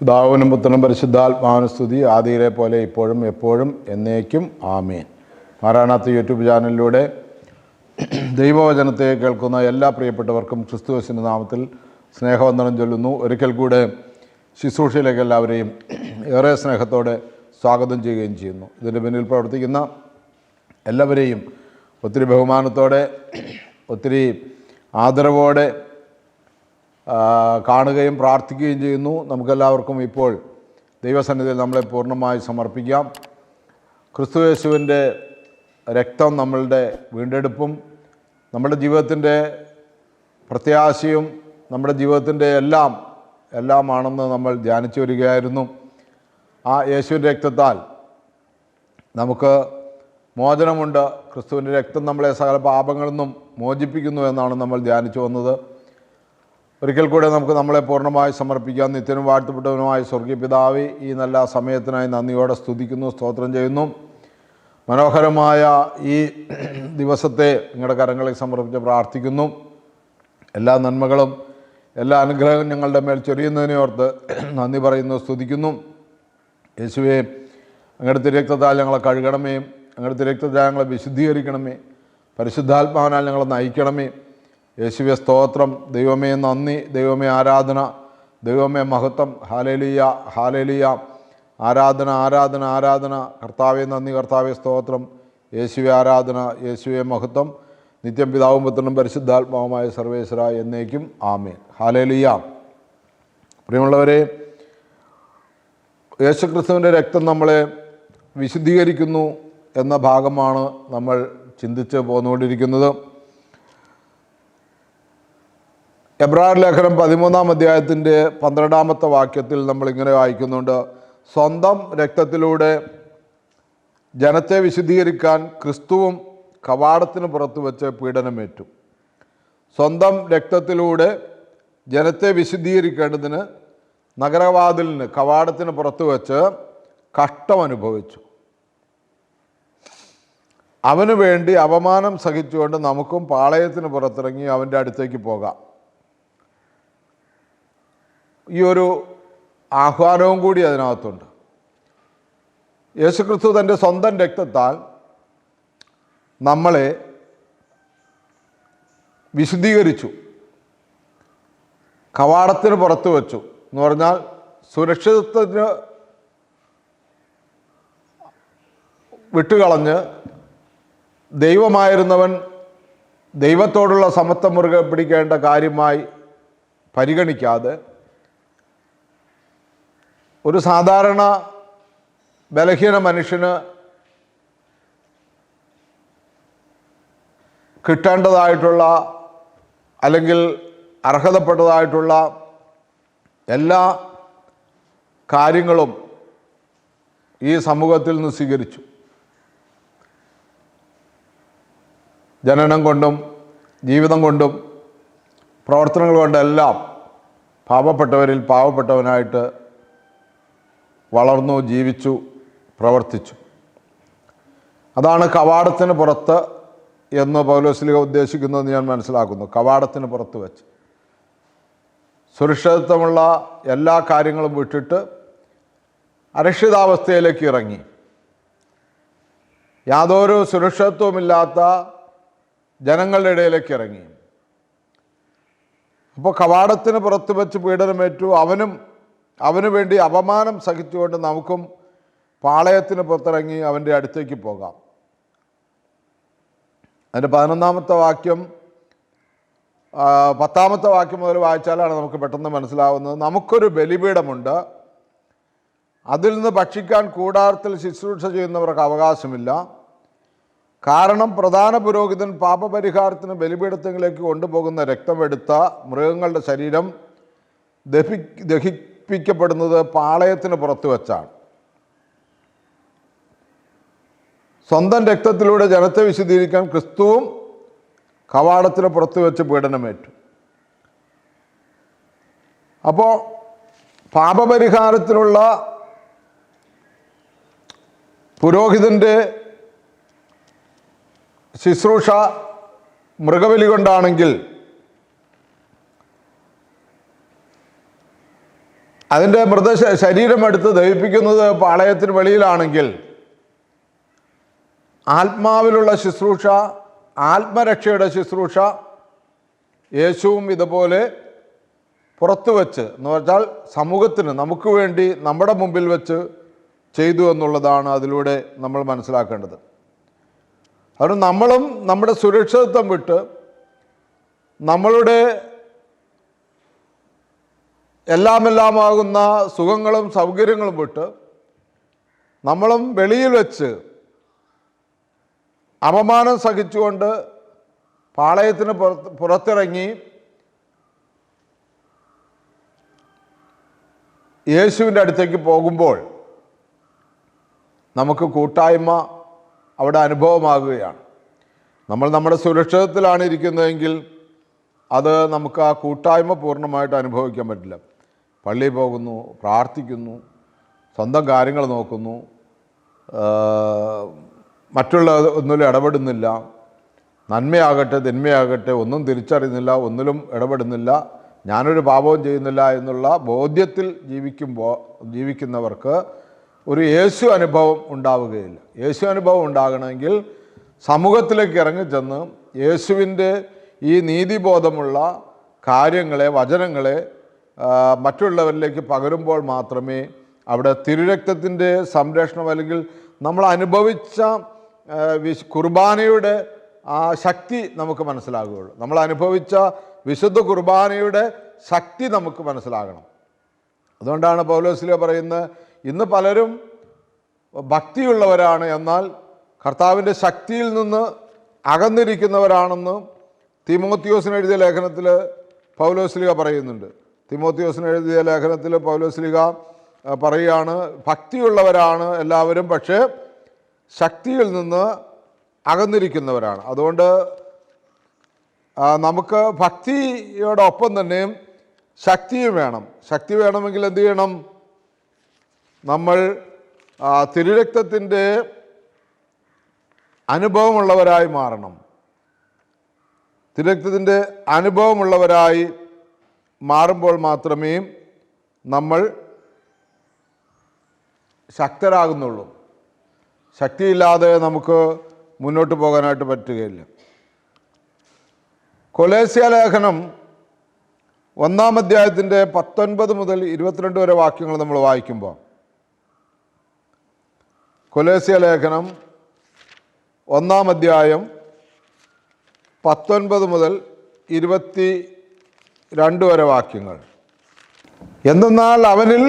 പിതാവിനും പുത്രനും പരിശുദ്ധാത്മാവിനും സ്തുതി. ആദിയിലെ പോലെ ഇപ്പോഴും എപ്പോഴും എന്നേക്കും ആമേൻ. മാറാനാത്ത യൂട്യൂബ് ചാനലിലൂടെ ദൈവവചനത്തെ കേൾക്കുന്ന എല്ലാ പ്രിയപ്പെട്ടവർക്കും ക്രിസ്തുവശിന്റെ നാമത്തിൽ സ്നേഹവന്ദനം ചൊല്ലുന്നു. ഒരിക്കൽ കൂടെ ശുശ്രൂഷയിലേക്ക് എല്ലാവരെയും ഏറെ സ്നേഹത്തോടെ സ്വാഗതം ചെയ്യുകയും ചെയ്യുന്നു. ഇതിന്റെ പിന്നിൽ പ്രവർത്തിക്കുന്ന എല്ലാവരെയും ഒത്തിരി ബഹുമാനത്തോടെ ഒത്തിരി ആദരവോടെ കാണുകയും പ്രാർത്ഥിക്കുകയും ചെയ്യുന്നു. നമുക്കെല്ലാവർക്കും ഇപ്പോൾ ദൈവസന്നിധിയിൽ നമ്മളെ പൂർണമായി സമർപ്പിക്കാം. ക്രിസ്തു യേശുവിന്റെ രക്തം നമ്മളുടെ വീണ്ടെടുപ്പും നമ്മുടെ ജീവിതത്തിന്റെ പ്രത്യാശയും നമ്മുടെ ജീവിതത്തിന്റെ എല്ലാം എല്ലാമാണെന്ന് നമ്മൾ ധ്യാനിച്ചു വരികയായിരുന്നു. ആ യേശുവിന്റെ രക്തത്താൽ നമുക്ക് മോചനമുണ്ട്. ക്രിസ്തുവിന്റെ രക്തം നമ്മളെ സകല പാപങ്ങളിൽ നിന്നും മോചിപ്പിക്കുന്നു എന്നാണ് നമ്മൾ ധ്യാനിച്ചു വന്നത്. ഒരിക്കൽ കൂടെ നമുക്ക് നമ്മളെ പൂർണമായി സമർപ്പിക്കാം. നിത്യനും വാഴ്ത്തപ്പെട്ടവനുമായ സ്വർഗീയ പിതാവ് ഈ നല്ല സമയത്തിനായി നന്ദിയോടെ സ്തുതിക്കുന്നു സ്തോത്രം ചെയ്യുന്നു. മനോഹരമായ ഈ ദിവസത്തെ നിങ്ങളുടെ കരങ്ങളിൽ സമർപ്പിച്ച് പ്രാർത്ഥിക്കുന്നു. എല്ലാ നന്മകളും എല്ലാ അനുഗ്രഹവും ഞങ്ങളുടെ മേൽ ചൊരിയുന്നതിനെ ഓർത്ത് നന്ദി പറയുന്നു സ്തുതിക്കുന്നു. യേശുവെ അങ്ങയുടെ തിരക്തത്താൽ ഞങ്ങളെ കഴുകണമേ അങ്ങയുടെ തിരക്തത്താൽ ഞങ്ങളെ വിശുദ്ധീകരിക്കണമേ പരിശുദ്ധാത്മാവിനാൽ ഞങ്ങളെ നയിക്കണമേ. യേശുവെ സ്തോത്രം. ദൈവമേ നന്ദി. ദൈവമേ ആരാധന. ദൈവമേ മഹത്വം. ഹാലേലിയ ഹാലേലിയ. ആരാധന ആരാധന ആരാധന. കർത്താവെ നന്ദി കർത്താവെ സ്തോത്രം. യേശുവെ ആരാധന. യേശുവെ മഹത്വം. നിത്യം പിതാവും പുത്രനും പരിശുദ്ധാത്മാവുമായ സർവേശ്വര എന്നേക്കും. ആമേൻ. ഹാലേലിയ. പ്രിയമുള്ളവരെ യേശുക്രിസ്തുവിന്റെ രക്തം നമ്മളെ വിശുദ്ധീകരിക്കുന്നു എന്ന ഭാഗമാണ് നമ്മൾ ചിന്തിച്ച് പോന്നുകൊണ്ടിരിക്കുന്നത്. എബ്രാർ ലേഖനം പതിമൂന്നാം അധ്യായത്തിന്റെ പന്ത്രണ്ടാമത്തെ വാക്യത്തിൽ നമ്മൾ ഇങ്ങനെ വായിക്കുന്നുണ്ട്. സ്വന്തം രക്തത്തിലൂടെ ജനത്തെ വിശുദ്ധീകരിക്കാൻ ക്രിസ്തുവും കവാടത്തിന് പുറത്ത് വെച്ച് പീഡനമേറ്റു. സ്വന്തം രക്തത്തിലൂടെ ജനത്തെ വിശുദ്ധീകരിക്കേണ്ടതിന് നഗരവാതിലിന് കവാടത്തിന് പുറത്ത് വെച്ച് കഷ്ടം അനുഭവിച്ചു അവന് വേണ്ടി അപമാനം സഹിച്ചുകൊണ്ട് നമുക്കും പാളയത്തിന് പുറത്തിറങ്ങി അവന്റെ അടുത്തേക്ക് പോകാം. ഈ ഒരു ആഹ്വാനവും കൂടി അതിനകത്തുണ്ട്. യേശുക്രിസ്തു തന്റെ സ്വന്തം രക്തത്താൽ നമ്മളെ വിശുദ്ധീകരിച്ചു. കവാടത്തിന് പുറത്ത് വെച്ചു. എന്ന് പറഞ്ഞാൽ സുരക്ഷിതത്വത്തിന് വിട്ടുകളഞ്ഞ് ദൈവമായിരുന്നവൻ ദൈവത്തോടുള്ള സമത്വം മുറുകെ പിടിക്കേണ്ട കാര്യമായി പരിഗണിക്കാതെ ഒരു സാധാരണ ബലഹീന മനുഷ്യന് കിട്ടേണ്ടതായിട്ടുള്ള അല്ലെങ്കിൽ അർഹതപ്പെട്ടതായിട്ടുള്ള എല്ലാ കാര്യങ്ങളും ഈ സമൂഹത്തിൽ നിന്ന് സ്വീകരിച്ചു. ജനനം കൊണ്ടും ജീവിതം കൊണ്ടും പ്രവർത്തനങ്ങൾ കൊണ്ടെല്ലാം പാവപ്പെട്ടവരിൽ പാവപ്പെട്ടവനായിട്ട് വളർന്നു ജീവിച്ചു പ്രവർത്തിച്ചു. അതാണ് കവാടത്തിന് പുറത്ത് എന്ന് പൗലോസ്ലിക ഉദ്ദേശിക്കുന്നതെന്ന് ഞാൻ മനസ്സിലാക്കുന്നു. കവാടത്തിന് പുറത്ത് വെച്ച്. സുരക്ഷിതത്വമുള്ള എല്ലാ കാര്യങ്ങളും വിട്ടിട്ട് അരക്ഷിതാവസ്ഥയിലേക്ക് ഇറങ്ങി. യാതൊരു സുരക്ഷിതത്വമില്ലാത്ത ജനങ്ങളുടെ ഇടയിലേക്ക് ഇറങ്ങി. അപ്പോൾ കവാടത്തിന് പുറത്ത് വെച്ച് പീഡനമേറ്റു അവനും അവന് വേണ്ടി അപമാനം സഹിച്ചുകൊണ്ട് നമുക്കും പാളയത്തിന് പുറത്തിറങ്ങി അവന്റെ അടുത്തേക്ക് പോകാം. അതിന്റെ പതിനൊന്നാമത്തെ വാക്യം പത്താമത്തെ വാക്യം മുതൽ വായിച്ചാലാണ് നമുക്ക് പെട്ടെന്ന് മനസ്സിലാവുന്നത്. നമുക്കൊരു ബലിപീഠമുണ്ട്. അതിൽ നിന്ന് ഭക്ഷിക്കാൻ കൂടാരത്തിൽ ശുശ്രൂഷ ചെയ്യുന്നവർക്ക് അവകാശമില്ല. കാരണം പ്രധാന പുരോഹിതൻ പാപപരിഹാരത്തിന് ബലിപീഠത്തിലേക്ക് കൊണ്ടുപോകുന്ന രക്തമെടുത്ത മൃഗങ്ങളുടെ ശരീരം ദഹി ദഹി ദഹിപ്പിക്കപ്പെടുന്നത് പാളയത്തിന് പുറത്തു വെച്ചാണ്. സ്വന്തം രക്തത്തിലൂടെ ജനത്തെ വിശദീകരിക്കാൻ ക്രിസ്തുവും കവാടത്തിന് പുറത്തു വെച്ച് പീഡനമേറ്റു. അപ്പോൾ പാപപരിഹാരത്തിനുള്ള പുരോഹിതന്റെ ശുശ്രൂഷ മൃഗബലി കൊണ്ടാണെങ്കിൽ അതിന്റെ മൃത ശരീരം എടുത്ത് ദഹിപ്പിക്കുന്നത് പാളയത്തിന് വെളിയിലാണെങ്കിൽ ആത്മാവിലുള്ള ശുശ്രൂഷ ആത്മരക്ഷയുടെ ശുശ്രൂഷ യേശുവും ഇതുപോലെ പുറത്തു വച്ച് എന്ന് വെച്ചാൽ സമൂഹത്തിന് നമുക്ക് വേണ്ടി നമ്മുടെ മുമ്പിൽ വെച്ച് ചെയ്തു എന്നുള്ളതാണ് അതിലൂടെ നമ്മൾ മനസ്സിലാക്കേണ്ടത്. അതുകൊണ്ട് നമ്മളും നമ്മുടെ സുരക്ഷിതത്വം വിട്ട് നമ്മളുടെ എല്ലാമെല്ലാമാകുന്ന സുഖങ്ങളും സൗകര്യങ്ങളും വിട്ട് നമ്മളും വെളിയിൽ വെച്ച് അപമാനം സഹിച്ചുകൊണ്ട് പാളയത്തിന് പുറത്ത് പുറത്തിറങ്ങി യേശുവിന്റെ അടുത്തേക്ക് പോകുമ്പോൾ നമുക്ക് കൂട്ടായ്മ അവിടെ അനുഭവമാകുകയാണ്. നമ്മൾ നമ്മുടെ സുരക്ഷിതത്തിലാണ് ഇരിക്കുന്നതെങ്കിൽ അത് നമുക്ക് ആ കൂട്ടായ്മ പൂർണമായിട്ട് അനുഭവിക്കാൻ പറ്റില്ല. പള്ളിയിൽ പോകുന്നു പ്രാർത്ഥിക്കുന്നു സ്വന്തം കാര്യങ്ങൾ നോക്കുന്നു മറ്റുള്ള ഒന്നിലും ഇടപെടുന്നില്ല. നന്മയാകട്ടെ തിന്മയാകട്ടെ ഒന്നും തിരിച്ചറിയുന്നില്ല ഒന്നിലും ഇടപെടുന്നില്ല ഞാനൊരു പാപവും ചെയ്യുന്നില്ല എന്നുള്ള ബോധ്യത്തിൽ ജീവിക്കുമ്പോൾ ജീവിക്കുന്നവർക്ക് ഒരു യേശു അനുഭവം ഉണ്ടാവുകയില്ല. യേശു അനുഭവം ഉണ്ടാകണമെങ്കിൽ സമൂഹത്തിലേക്ക് ഇറങ്ങിച്ചെന്ന് യേശുവിന്റെ ഈ നീതിബോധമുള്ള കാര്യങ്ങളെ വചനങ്ങളെ മറ്റുള്ളവരിലേക്ക് പകരുമ്പോൾ മാത്രമേ അവിടെ തിരുരക്തത്തിന്റെ സംരക്ഷണം അല്ലെങ്കിൽ നമ്മൾ അനുഭവിച്ച വിശ് കുർബാനയുടെ ആ ശക്തി നമുക്ക് മനസ്സിലാകുകയുള്ളൂ. നമ്മൾ അനുഭവിച്ച വിശുദ്ധ കുർബാനയുടെ ശക്തി നമുക്ക് മനസ്സിലാകണം. അതുകൊണ്ടാണ് പൗലോസിലെ പറയുന്നത് ഇന്ന് പലരും ഭക്തിയുള്ളവരാണ് എന്നാൽ കർത്താവിന്റെ ശക്തിയിൽ നിന്ന് അകന്നിരിക്കുന്നവരാണെന്ന് തിമോത്തിയോസിന് എഴുതിയ ലേഖനത്തിൽ പൗലോസ്ലിക പറയുന്നുണ്ട്. തിമോത്തിയോസിന് എഴുതിയ ലേഖനത്തിൽ പൗലോസ്ലിക പറയുകയാണ് ഭക്തിയുള്ളവരാണ് എല്ലാവരും പക്ഷേ ശക്തിയിൽ നിന്ന് അകന്നിരിക്കുന്നവരാണ്. അതുകൊണ്ട് നമുക്ക് ഭക്തിയോടൊപ്പം തന്നെയും ശക്തിയും വേണം. ശക്തി വേണമെങ്കിൽ എന്ത് ചെയ്യണം? നമ്മൾ തിരുരക്തത്തിന്റെ അനുഭവമുള്ളവരായി മാറണം. തിരുരക്തത്തിന്റെ അനുഭവമുള്ളവരായി മാറുമ്പോൾ മാത്രമേ നമ്മൾ ശക്തരാകുന്നുള്ളൂ. ശക്തിയില്ലാതെ നമുക്ക് മുന്നോട്ട് പോകാനായിട്ട് പറ്റുകയില്ല. കൊലേസ്യ ലേഖനം ഒന്നാം അധ്യായത്തിന്റെ പത്തൊൻപത് മുതൽ ഇരുപത്തിരണ്ട് വരെ വാക്യങ്ങൾ നമ്മൾ വായിക്കുമ്പോൾ കൊലേസ്യ ലേഖനം ഒന്നാം അധ്യായം പത്തൊൻപത് മുതൽ ഇരുപത്തി രണ്ട് വരെ വാക്യങ്ങൾ. എന്തെന്നാൽ അവനിൽ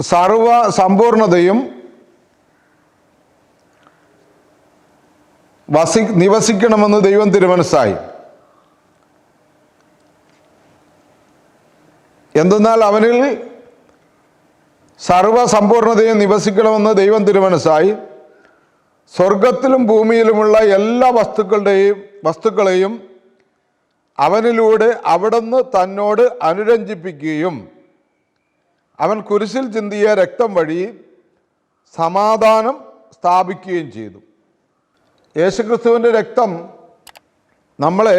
സർവ സമ്പൂർണതയും വസി നിവസിക്കണമെന്ന് ദൈവം തിരുമനസ്സായി. എന്തെന്നാൽ അവനിൽ സർവസമ്പൂർണതയും നിവസിക്കണമെന്ന് ദൈവം തിരുമനസ്സായി. സ്വർഗത്തിലും ഭൂമിയിലുമുള്ള എല്ലാ വസ്തുക്കളുടെയും വസ്തുക്കളെയും അവനിലൂടെ അവിടുന്ന് തന്നോട് അനുരഞ്ജിപ്പിക്കുകയും അവൻ കുരിശിൽ ചിന്തിയ രക്തം വഴി സമാധാനം സ്ഥാപിക്കുകയും ചെയ്തു. യേശുക്രിസ്തുവിന്റെ രക്തം നമ്മളെ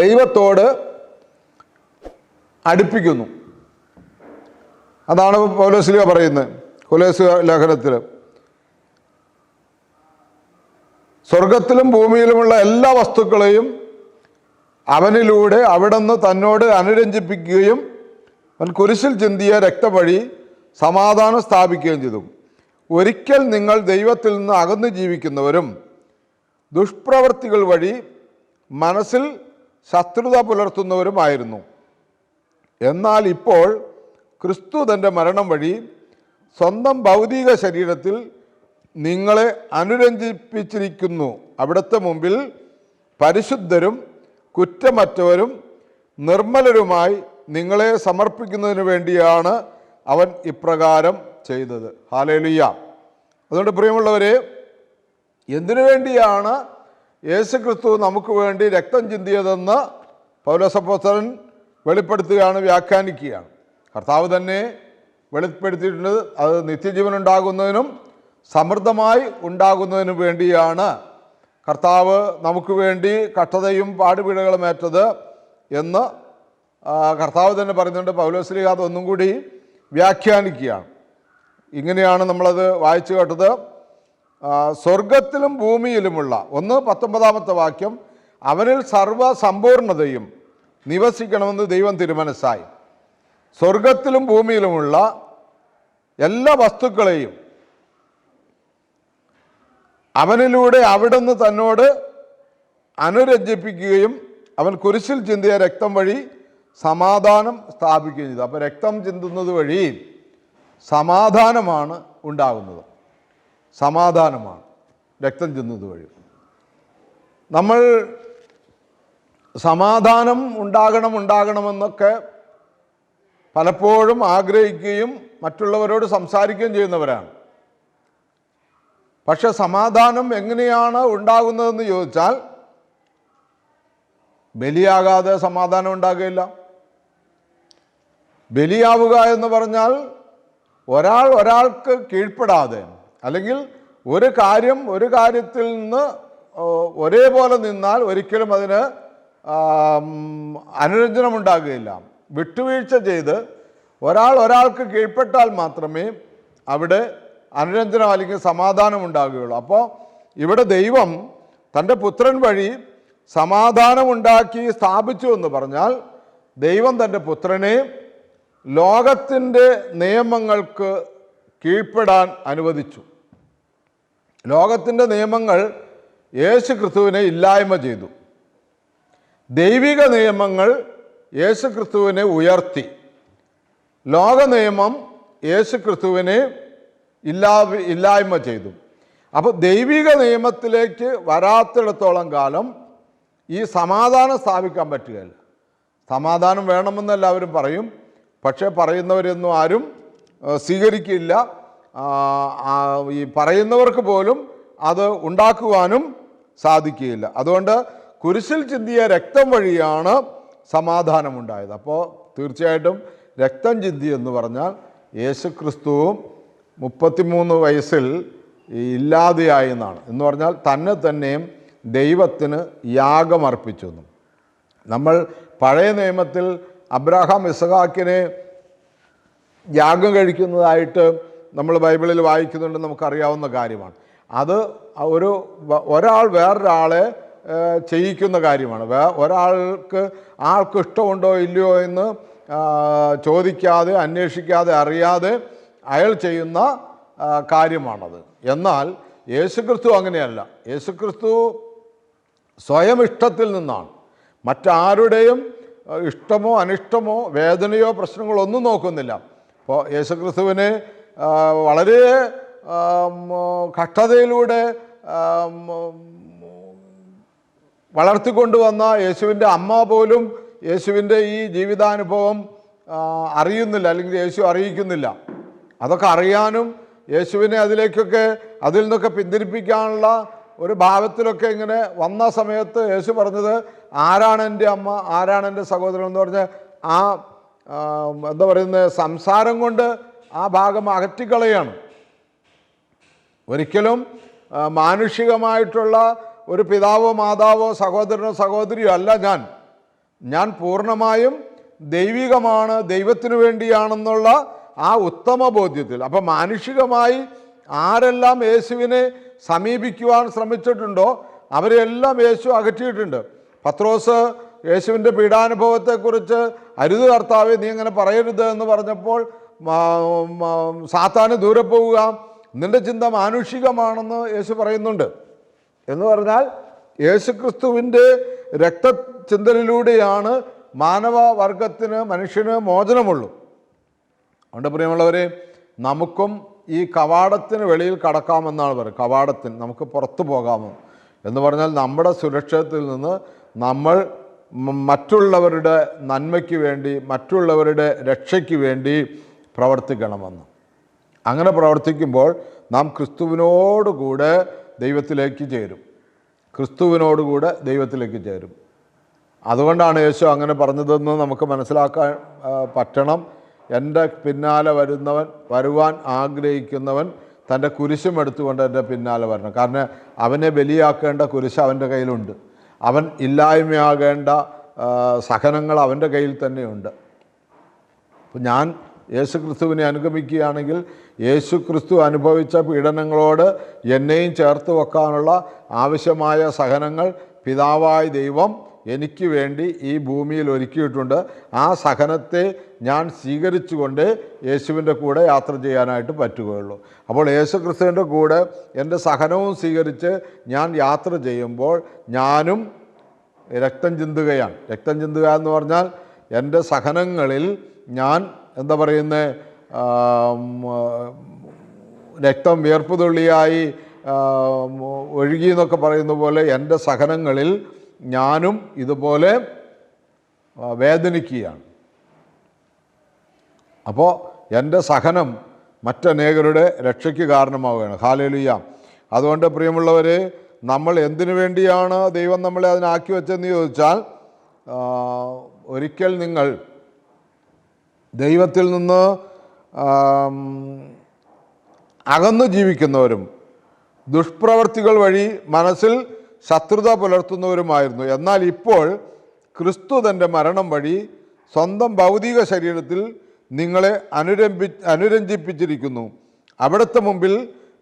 ദൈവത്തോട് അടുപ്പിക്കുന്നു. അതാണ് പൗലോസ്ലിയ പറയുന്നത് കൊലേസ് ലേഖനത്തിൽ. സ്വർഗത്തിലും ഭൂമിയിലുമുള്ള എല്ലാ വസ്തുക്കളെയും അവനിലൂടെ അവിടുന്ന് തന്നോട് അനുരഞ്ജിപ്പിക്കുകയും അവൻ കുരിശിൽ ചിന്തിയ രക്തവഴി സമാധാനം സ്ഥാപിക്കുകയും ചെയ്തു. ഒരിക്കൽ നിങ്ങൾ ദൈവത്തിൽ നിന്ന് അകന്നു ജീവിക്കുന്നവരും ദുഷ്പ്രവൃത്തികൾ വഴി മനസ്സിൽ ശത്രുത പുലർത്തുന്നവരുമായിരുന്നു എന്നാൽ ഇപ്പോൾ ക്രിസ്തു തന്റെ മരണം വഴി സ്വന്തം ഭൗതിക ശരീരത്തിൽ നിങ്ങളെ അനുരഞ്ജിപ്പിച്ചിരിക്കുന്നു. അവിടുത്തെ മുമ്പിൽ പരിശുദ്ധരും കുറ്റമറ്റവരും നിർമ്മലരുമായി നിങ്ങളെ സമർപ്പിക്കുന്നതിന് വേണ്ടിയാണ് അവൻ ഇപ്രകാരം ചെയ്തത്. ഹാലേലുയ്യ അതുകൊണ്ട് പ്രിയമുള്ളവരെ എന്തിനു വേണ്ടിയാണ് യേശു ക്രിസ്തു നമുക്ക് വേണ്ടി രക്തം ചിന്തിയതെന്ന് പൗരസപ്പോസ്തലൻ വെളിപ്പെടുത്തുകയാണ് വ്യാഖ്യാനിക്കുകയാണ്. കർത്താവ് തന്നെ വെളിപ്പെടുത്തിയിട്ടുണ്ട് അത് നിത്യജീവൻ ഉണ്ടാകുന്നതിനും സമൃദ്ധമായി ഉണ്ടാകുന്നതിനും വേണ്ടിയാണ് കർത്താവ് നമുക്ക് വേണ്ടി കഷ്ടതയും പാടുപീടുകളും ഏറ്റത് എന്ന് കർത്താവ് തന്നെ പറയുന്നുണ്ട്. പൗലോസ്ലിഹ അതൊന്നും കൂടി വ്യാഖ്യാനിക്കുകയാണ്. ഇങ്ങനെയാണ് നമ്മളത് വായിച്ചു കേട്ടത്. സ്വർഗത്തിലും ഭൂമിയിലുമുള്ള ഒന്ന് പത്തൊമ്പതാമത്തെ വാക്യം അവനിൽ സർവ സമ്പൂർണതയും നിവസിക്കണമെന്ന് ദൈവം തിരുമനസ്സായി. സ്വർഗത്തിലും ഭൂമിയിലുമുള്ള എല്ലാ വസ്തുക്കളെയും അവനിലൂടെ അവിടുന്ന് തന്നോട് അനുരഞ്ജിപ്പിക്കുകയും അവൻ കുരിശിൽ ചിന്തിയ രക്തം വഴി സമാധാനം സ്ഥാപിക്കുകയും ചെയ്തു. അപ്പോൾ രക്തം ചിന്തുന്നത് വഴി സമാധാനമാണ് ഉണ്ടാകുന്നത്. സമാധാനമാണ് രക്തം ചിന്തുന്നത് വഴി. നമ്മൾ സമാധാനം ഉണ്ടാകണം ഉണ്ടാകണമെന്നൊക്കെ പലപ്പോഴും ആഗ്രഹിക്കുകയും മറ്റുള്ളവരോട് സംസാരിക്കുകയും ചെയ്യുന്നവരാണ്. പക്ഷെ സമാധാനം എങ്ങനെയാണ് ഉണ്ടാകുന്നതെന്ന് ചോദിച്ചാൽ ബലിയാകാതെ സമാധാനം ഉണ്ടാകുകയില്ല. ബലിയാവുക എന്ന് പറഞ്ഞാൽ ഒരാൾ ഒരാൾക്ക് കീഴ്പ്പെടാതെ അല്ലെങ്കിൽ ഒരു കാര്യം ഒരു കാര്യത്തിൽ നിന്ന് ഒരേപോലെ നിന്നാൽ ഒരിക്കലും അതിന് ആം, അനുരഞ്ജനം ഉണ്ടാകുകയില്ല വിട്ടുവീഴ്ച ചെയ്ത് ഒരാൾ ഒരാൾക്ക് കീഴ്പ്പെട്ടാൽ മാത്രമേ അവിടെ അനുരഞ്ജനം അല്ലെങ്കിൽ സമാധാനം ഉണ്ടാകുകയുള്ളൂ അപ്പോൾ ഇവിടെ ദൈവം തന്റെ പുത്രൻ വഴി സമാധാനമുണ്ടാക്കി സ്ഥാപിച്ചു എന്ന് പറഞ്ഞാൽ ദൈവം തന്റെ പുത്രനെ ലോകത്തിന്റെ നിയമങ്ങൾക്ക് കീഴ്പ്പെടാൻ അനുവദിച്ചു. ലോകത്തിന്റെ നിയമങ്ങൾ യേശു ക്രിസ്തുവിനെ ഇല്ലായ്മ ചെയ്തു. ദൈവിക നിയമങ്ങൾ യേശു ക്രിസ്തുവിനെ ഉയർത്തി. ലോക നിയമം യേശു ക്രിസ്തുവിനെ ഇല്ലാ ഇല്ലായ്മ ചെയ്തു. അപ്പോൾ ദൈവിക നിയമത്തിലേക്ക് വരാത്തിടത്തോളം കാലം ഈ സമാധാനം സ്ഥാപിക്കാൻ പറ്റുകയില്ല. സമാധാനം വേണമെന്ന് എല്ലാവരും പറയും. പക്ഷേ പറയുന്നവരൊന്നും ആരും സ്വീകരിക്കില്ല. ഈ പറയുന്നവർക്ക് പോലും അത് ഉണ്ടാക്കുവാനും സാധിക്കുകയില്ല. അതുകൊണ്ട് കുരിശിൽ ചിന്തിയ രക്തം വഴിയാണ് സമാധാനമുണ്ടായത്. അപ്പോൾ തീർച്ചയായിട്ടും രക്തം ചിന്തി എന്ന് പറഞ്ഞാൽ യേശു ക്രിസ്തുവും മുപ്പത്തിമൂന്ന് വയസ്സിൽ ഇല്ലാതെയായി എന്നാണ്. എന്ന് പറഞ്ഞാൽ തന്നെ തന്നെയും ദൈവത്തിന് യാഗമർപ്പിച്ചു നമ്മൾ പഴയ നിയമത്തിൽ അബ്രാഹാം ഇസഹാക്കിനെ യാഗം കഴിക്കുന്നതായിട്ട് നമ്മൾ ബൈബിളിൽ വായിക്കുന്നുണ്ട് നമുക്കറിയാവുന്ന കാര്യമാണ്. അത് ഒരു ഒരാൾ വേറൊരാളെ ചെയ്യിക്കുന്ന കാര്യമാണ്. വേ ഒരാൾക്ക് ആൾക്ക് ഇഷ്ടമുണ്ടോ ഇല്ലയോ എന്ന് ചോദിക്കാതെ അന്വേഷിക്കാതെ അറിയാതെ അയാൾ ചെയ്യുന്ന കാര്യമാണത്. എന്നാൽ യേശുക്രിസ്തു അങ്ങനെയല്ല. യേശുക്രിസ്തു സ്വയം ഇഷ്ടത്തിൽ നിന്നാണ്. മറ്റാരുടെയും ഇഷ്ടമോ അനിഷ്ടമോ വേദനയോ പ്രശ്നങ്ങളോ ഒന്നും നോക്കുന്നില്ല. അപ്പോൾ യേശുക്രിസ്തുവിനെ വളരെ കഷ്ടതയിലൂടെ വളർത്തിക്കൊണ്ടുവന്ന യേശുവിന്റെ അമ്മ പോലും യേശുവിന്റെ ഈ ജീവിതാനുഭവം അറിയുന്നില്ല. അല്ലെങ്കിൽ യേശു അറിയിക്കുന്നില്ല. അതൊക്കെ അറിയാനും യേശുവിനെ അതിലേക്കൊക്കെ അതിൽ നിന്നൊക്കെ പിന്തിരിപ്പിക്കാനുള്ള ഒരു ഭാവത്തിലൊക്കെ ഇങ്ങനെ വന്ന സമയത്ത് യേശു പറഞ്ഞത് ആരാണ് എന്റെ അമ്മ? ആരാണ് എന്റെ സഹോദരൻ? എന്ന് പറഞ്ഞ് ആ എന്താ പറയുന്നത് സംസാരം കൊണ്ട് ആ ഭാഗം അകറ്റിക്കളയാണ്. ഒരിക്കലും മാനുഷികമായിട്ടുള്ള ഒരു പിതാവോ മാതാവോ സഹോദരനോ സഹോദരിയോ അല്ല ഞാൻ. ഞാൻ പൂർണമായും ദൈവികമാണ് ദൈവത്തിനു വേണ്ടിയാണെന്നുള്ള ആ ഉത്തമ ബോധ്യത്തിൽ. അപ്പം മാനുഷികമായി ആരെല്ലാം യേശുവിനെ സമീപിക്കുവാൻ ശ്രമിച്ചിട്ടുണ്ടോ അവരെല്ലാം യേശു അകറ്റിയിട്ടുണ്ട്. പത്രോസ് യേശുവിന്റെ പീഡാനുഭവത്തെക്കുറിച്ച് അരുത് കർത്താവ് നീ ഇങ്ങനെ പറയരുത് എന്ന് പറഞ്ഞപ്പോൾ സാത്താന് ദൂരെ പോവുക. നിന്റെ ചിന്ത മാനുഷികമാണെന്ന് യേശു പറയുന്നുണ്ട്. എന്ന് പറഞ്ഞാൽ യേശുക്രിസ്തുവിന്റെ രക്തചിന്തലിലൂടെയാണ് മാനവവർഗത്തിന് മനുഷ്യന് മോചനമുള്ളൂ. അതുകൊണ്ട് പ്രിയമുള്ളവരെ നമുക്കും ഈ കവാടത്തിന് വെളിയിൽ കടക്കാമെന്നാണ് പറയുന്നത് കവാടത്തിന് നമുക്ക് പുറത്തു പോകാമോ? എന്ന് പറഞ്ഞാൽ നമ്മുടെ സുരക്ഷിതത്തിൽ നിന്ന് നമ്മൾ മറ്റുള്ളവരുടെ നന്മയ്ക്ക് വേണ്ടി മറ്റുള്ളവരുടെ രക്ഷയ്ക്ക് വേണ്ടി പ്രവർത്തിക്കണമെന്ന്. അങ്ങനെ പ്രവർത്തിക്കുമ്പോൾ നാം ക്രിസ്തുവിനോടുകൂടെ ദൈവത്തിലേക്ക് ചേരും. ക്രിസ്തുവിനോടുകൂടെ ദൈവത്തിലേക്ക് ചേരും. അതുകൊണ്ടാണ് യേശു അങ്ങനെ പറഞ്ഞതെന്ന് നമുക്ക് മനസ്സിലാക്കാൻ പറ്റണം. എന്റെ പിന്നാലെ വരുന്നവൻ വരുവാൻ ആഗ്രഹിക്കുന്നവൻ തന്റെ കുരിശും എടുത്തുകൊണ്ട് എന്റെ പിന്നാലെ വരണം. കാരണം അവനെ ബലിയാക്കേണ്ട കുരിശ് അവന്റെ കയ്യിലുണ്ട്. അവൻ ഇല്ലായ്മയാകേണ്ട സഹനങ്ങൾ അവന്റെ കയ്യിൽ തന്നെയുണ്ട്. അപ്പം ഞാൻ യേശു ക്രിസ്തുവിനെ അനുഗമിക്കുകയാണെങ്കിൽ യേശു ക്രിസ്തു അനുഭവിച്ച പീഡനങ്ങളോട് എന്നെയും ചേർത്ത് വെക്കാനുള്ള ആവശ്യമായ സഹനങ്ങൾ പിതാവായ ദൈവം എനിക്ക് വേണ്ടി ഈ ഭൂമിയിൽ ഒരുക്കിയിട്ടുണ്ട്. ആ സഹനത്തെ ഞാൻ സ്വീകരിച്ചുകൊണ്ട് യേശുവിന്റെ കൂടെ യാത്ര ചെയ്യാനായിട്ട് പറ്റുകയുള്ളൂ. അപ്പോൾ യേശു ക്രിസ്തുവിന്റെ കൂടെ എന്റെ സഹനവും സ്വീകരിച്ച് ഞാൻ യാത്ര ചെയ്യുമ്പോൾ ഞാനും രക്തം ചിന്തുകയാണ്. രക്തം ചിന്തുക എന്ന് പറഞ്ഞാൽ എന്റെ സഹനങ്ങളിൽ ഞാൻ എന്താ പറയുന്നത് രക്തം വേർപ്പുതുള്ളിയായി ഒഴുകി എന്നൊക്കെ പറയുന്ന പോലെ എന്റെ സഹനങ്ങളിൽ ഞാനും ഇതുപോലെ വേദനിക്കുകയാണ്. അപ്പോൾ എന്റെ സഹനം മറ്റനേകരുടെ രക്ഷയ്ക്ക് കാരണമാവുകയാണ്. ഹാലേലുയ്യ അതുകൊണ്ട് പ്രിയമുള്ളവർ നമ്മൾ എന്തിനു വേണ്ടിയാണ് ദൈവം നമ്മളെ അതിനാക്കി വെച്ചതെന്ന് ചോദിച്ചാൽ ഒരിക്കൽ നിങ്ങൾ ദൈവത്തിൽ നിന്ന് അകന്നു ജീവിക്കുന്നവരും ദുഷ്പ്രവർത്തികൾ വഴി മനസ്സിൽ ശത്രുത പുലർത്തുന്നവരുമായിരുന്നു. എന്നാൽ ഇപ്പോൾ ക്രിസ്തു തന്റെ മരണം വഴി സ്വന്തം ഭൗതിക ശരീരത്തിൽ നിങ്ങളെ അനുരംഭി അനുരഞ്ജിപ്പിച്ചിരിക്കുന്നു. അവിടുത്തെ മുമ്പിൽ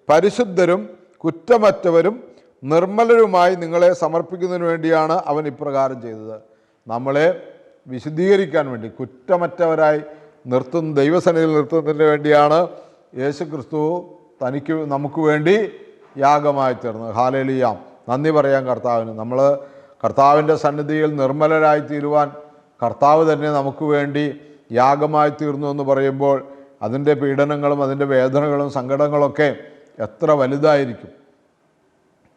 പരിശുദ്ധരും കുറ്റമറ്റവരും നിർമ്മലരുമായി നിങ്ങളെ സമർപ്പിക്കുന്നതിന് വേണ്ടിയാണ് അവൻ ഇപ്രകാരം ചെയ്തത്. നമ്മളെ വിശുദ്ധീകരിക്കാൻ വേണ്ടി കുറ്റമറ്റവരായി നിർത്തുന്ന ദൈവസന്നിധിയിൽ നിർത്തുന്നതിന് വേണ്ടിയാണ് യേശു ക്രിസ്തു തനിക്ക് നമുക്ക് വേണ്ടി യാഗമായി തീർന്നത് ഹാലേലിയാം. നന്ദി പറയാം കർത്താവിന്. നമ്മൾ കർത്താവിന്റെ സന്നിധിയിൽ നിർമ്മലരായി തീരുവാൻ കർത്താവ് തന്നെ നമുക്ക് വേണ്ടി യാഗമായി തീർന്നു എന്ന് പറയുമ്പോൾ അതിന്റെ പീഡനങ്ങളും അതിന്റെ വേദനകളും സങ്കടങ്ങളൊക്കെ എത്ര വലുതായിരിക്കും.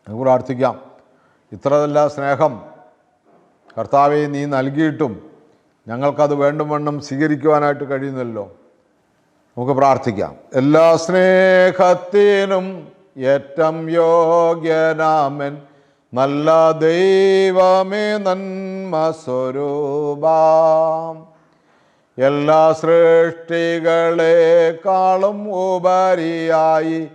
നമുക്ക് പ്രാർത്ഥിക്കാം. ഇത്രതല്ല സ്നേഹം. കർത്താവെ നീ നൽകിയിട്ടും ഞങ്ങൾക്കത് വേണ്ടും വണ്ണം സ്വീകരിക്കുവാനായിട്ട് കഴിയുന്നല്ലോ. നമുക്ക് പ്രാർത്ഥിക്കാം. എല്ലാ സ്നേഹത്തിനും ഏറ്റം യോഗ്യനാമൻ നല്ല ദൈവമേ നന്മ സ്വരൂപാം. എല്ലാ സൃഷ്ടികളെക്കാളും ഉപരിയായി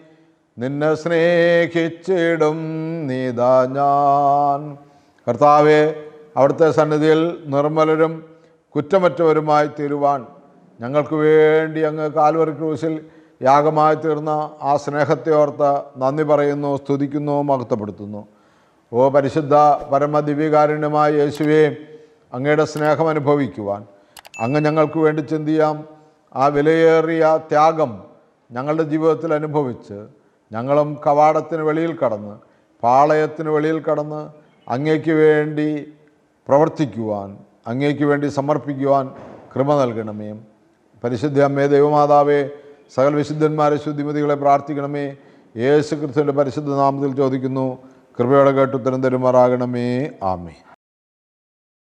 നിന്നെ സ്നേഹിച്ചിടും നീതാ ഞാൻ. കർത്താവെ അവിടുത്തെ സന്നിധിയിൽ നിർമ്മലരും കുറ്റമറ്റവരുമായി തീരുവാൻ ഞങ്ങൾക്ക് വേണ്ടി അങ്ങ് കാൽവറി ക്രൂശിൽ യാഗമായി തീർന്ന ആ സ്നേഹത്തെ ഓർത്ത് നന്ദി പറയുന്നു സ്തുതിക്കുന്നു മഹത്വപ്പെടുത്തുന്നു. ഓ പരിശുദ്ധ പരമദിവ്യകാരുണ്യമായ യേശുവെ അങ്ങയുടെ സ്നേഹം അനുഭവിക്കുവാൻ അങ്ങ് ഞങ്ങൾക്ക് വേണ്ടി ചിന്തിയാം ആ വിലയേറിയ ത്യാഗം ഞങ്ങളുടെ ജീവിതത്തിൽ അനുഭവിച്ച് ഞങ്ങളും കവാടത്തിന് വെളിയിൽ കടന്ന് പാളയത്തിന് വെളിയിൽ കടന്ന് അങ്ങേക്ക് വേണ്ടി പ്രവർത്തിക്കുവാൻ അങ്ങേക്ക് വേണ്ടി സമർപ്പിക്കുവാൻ കൃപ നൽകണമേ. പരിശുദ്ധ അമ്മേ ദൈവമാതാവേ സകല വിശുദ്ധന്മാരെ ശുദ്ധിമതികളെ പ്രാർത്ഥിക്കണമേ. യേശു ക്രിസ്തുവിന്റെ പരിശുദ്ധ നാമത്തിൽ ചോദിക്കുന്നു. കൃപയോടെ കേട്ടുത്തരം തരുമാറാകണമേ. ആമേ